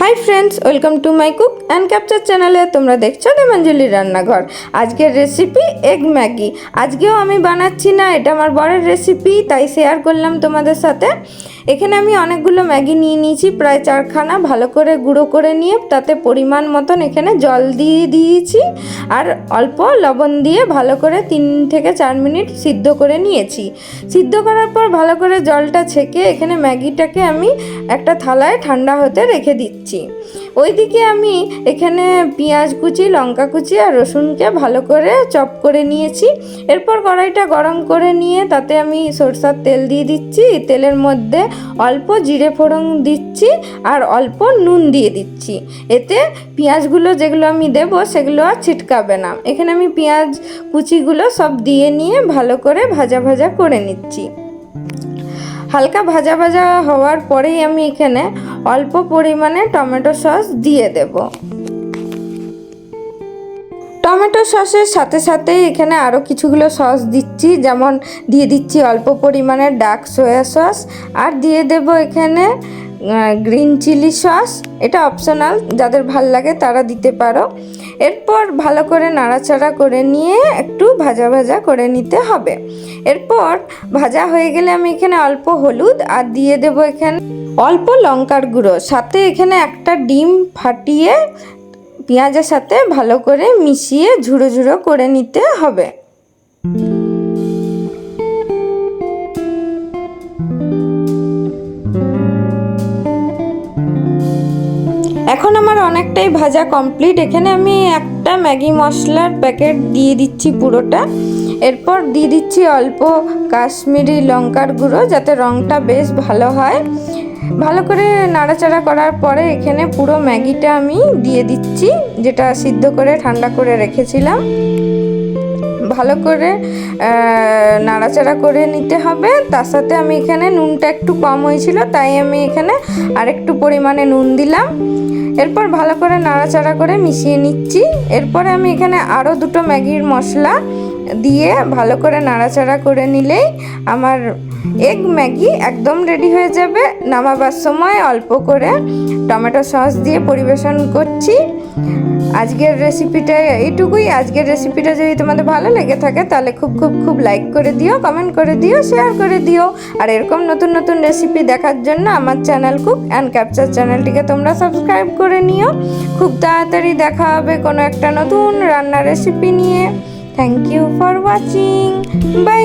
Hi friends welcome to my cook and capture চ্যানেলে তোমরা দেখছ দেমাঞ্জলির রান্নাঘর। আজকের রেসিপি এগ ম্যাগি আজকেও আমি বানাচ্ছি না, এটা আমার বরের রেসিপি তাই শেয়ার করলাম তোমাদের সাথে। এখানে আমি অনেকগুলো ম্যাগি নিয়ে নিয়েছি, প্রায় চারখানা, ভালো করে গুঁড়ো করে নিয়ে তাতে পরিমাণ মতন এখানে জল দিয়ে দিয়েছি আর অল্প লবণ দিয়ে ভালো করে তিন থেকে চার মিনিট সিদ্ধ করে নিয়েছি। সিদ্ধ করার পর ভালো করে জলটা ছেঁকে এখানে ম্যাগিটাকে আমি একটা থালায় ঠান্ডা হতে রেখে দিচ্ছি। ওইদিকে আমি এখানে পেঁয়াজ কুচি, লঙ্কা কুচি আর রসুনকে ভালো করে চপ করে নিয়েছি। এরপর কড়াইটা গরম করে নিয়ে তাতে আমি সরষার তেল দিয়ে দিচ্ছি। তেলের মধ্যে অল্প জিরে ফোড়ন দিচ্ছি আর অল্প নুন দিয়ে দিচ্ছি। এতে পেঁয়াজগুলো যেগুলো আমি দেবো সেগুলো আর ছিটকাবে না। এখানে আমি পেঁয়াজ কুচিগুলো সব দিয়ে নিয়ে ভালো করে ভাজা ভাজা করে নিচ্ছি। হালকা ভাজা ভাজা হওয়ার পরেই আমি এখানে অল্প পরিমাণে টমেটো সস দিয়ে দেব। টমেটো সসের সাথে সাথে এখানে আরও কিছুগুলো সস দিচ্ছি, যেমন দিয়ে দিচ্ছি অল্প পরিমাণে ডার্ক সয়া সস, আর দিয়ে দেব এখানে গ্রিন চিলি সস এটা অপশনাল যাদের ভালো লাগে তারা দিতে পারো। এরপর ভালো করে নাড়াচাড়া করে নিয়ে একটু ভাজা ভাজা করে নিতে হবে। এরপর ভাজা হয়ে গেলে আমি এখানে অল্প হলুদ আর দিয়ে দেব এখানে অল্প লঙ্কার গুঁড়ো। সাথে এখানে একটা ডিম ফাটিয়ে পেঁয়াজের সাথে ভালো করে মিশিয়ে ঝুড়ো ঝুড়ো করে নিতে হবে। এখন আমার অনেকটাই ভাজা কমপ্লিট এখানে আমি একটা ম্যাগি মশলার প্যাকেট দিয়ে দিচ্ছি পুরোটা। এরপর দিয়ে দিচ্ছি অল্প কাশ্মীরি লঙ্কার গুঁড়ো যাতে রঙটা বেশ ভালো হয়। ভালো করে নাড়াচাড়া করার পরে এখানে পুরো ম্যাগিটা আমি দিয়ে দিচ্ছি, যেটা সিদ্ধ করে, ঠান্ডা করে রেখেছিলাম। ভালো করে নাড়াচাড়া করে নিতে হবে। তার সাথে আমি এখানে নুনটা একটু কম হয়েছিল, তাই আমি এখানে আরেকটু পরিমাণে নুন দিলাম। এরপর ভালো করে নাড়াচাড়া করে মিশিয়ে নিচ্ছি। এরপরে আমি এখানে আরও দুটো ম্যাগির মশলা দিয়ে ভালো করে নাড়াচাড়া করে নিলেই আমার এগ ম্যাগি একদম রেডি হয়ে যাবে। নামাবার সময় অল্প করে টমেটো সস দিয়ে পরিবেশন করছি। আজকের রেসিপিটা এইটুকুই। আজকের রেসিপিটা যদি তোমাদের ভালো লেগে থাকে, তাহলে খুব খুব খুব লাইক করে দিও কমেন্ট করে দিও শেয়ার করে দিও। আর এরকম নতুন নতুন রেসিপি দেখার জন্য আমার চ্যানেল কুক অ্যান্ড ক্যাপচার চ্যানেলটিকে তোমরা সাবস্ক্রাইব করে নিও। খুব তাড়াতাড়ি দেখা হবে কোনো একটা নতুন রান্নার রেসিপি নিয়ে। Thank you for watching bye